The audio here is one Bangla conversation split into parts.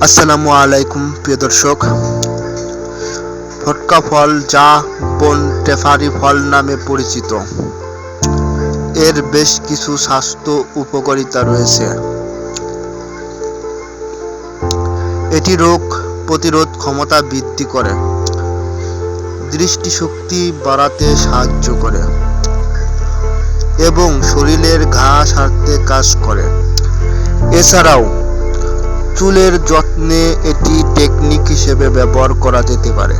আসসালামু আলাইকুম, প্রিয় দর্শক। ফটকা ফল যা বন টেফারি ফল নামে পরিচিত। এর বেশ কিছু স্বাস্থ্য উপকারিতা রয়েছে। এটি রোগ প্রতিরোধ ক্ষমতা বৃদ্ধি করে। দৃষ্টিশক্তি বাড়াতে সাহায্য করে। এবং শরীরের ঘা সারতে কাজ করে। এছাড়াও চুলের যত্নে এটি টেকনিক হিসেবে ব্যবহার করা যেতে পারে।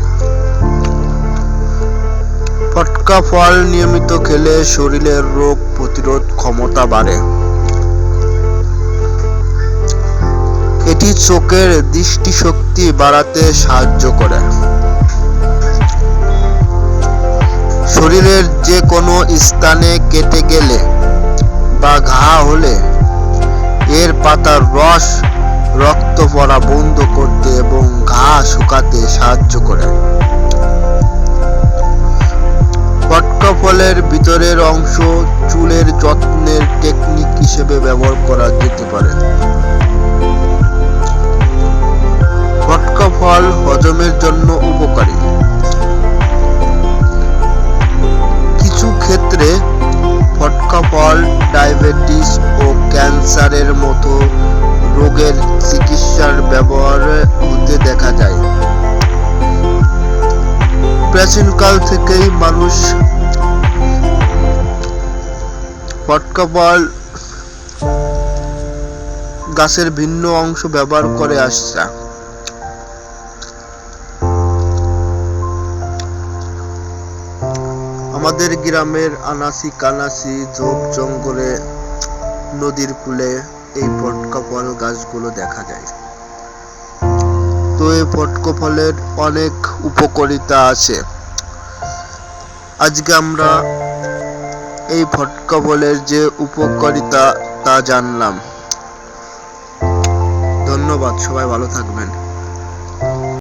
ফটকা ফল নিয়মিত খেলে শরীরের রোগ প্রতিরোধ ক্ষমতা বাড়ে। এটি চোখের দৃষ্টিশক্তি বাড়াতে সাহায্য করে। শরীরের যে কোনো স্থানে কেটে গেলে বা ঘা হলে এর পাতার রস রক্ত পড়া বন্ধ করতে এবং ঘা শুকাতে সাহায্য করে। পটকফলের ভিতরের অংশ চুলের যত্নের টেকনিক হিসেবে ব্যবহার করা যেতে পারে। পটকা চিকিৎসার ব্যবহারের মধ্যে দেখা যায়। প্রাচীনকাল থেকেই মানুষ ফটকা ফল গাছের ভিন্ন অংশ ব্যবহার করে আসছে। আমাদের গ্রামের আনাসি কানাসি ঝোপ জঙ্গলে, নদীর কূলে এই পটকা ফল গাছগুলো দেখা যায়। তো এই পটকা ফলের অনেক উপকারিতা আছে। আজকে আমরা এই ফটকা ফলের যে উপকারিতা তা জানলাম। ধন্যবাদ, সবাই ভালো থাকবেন।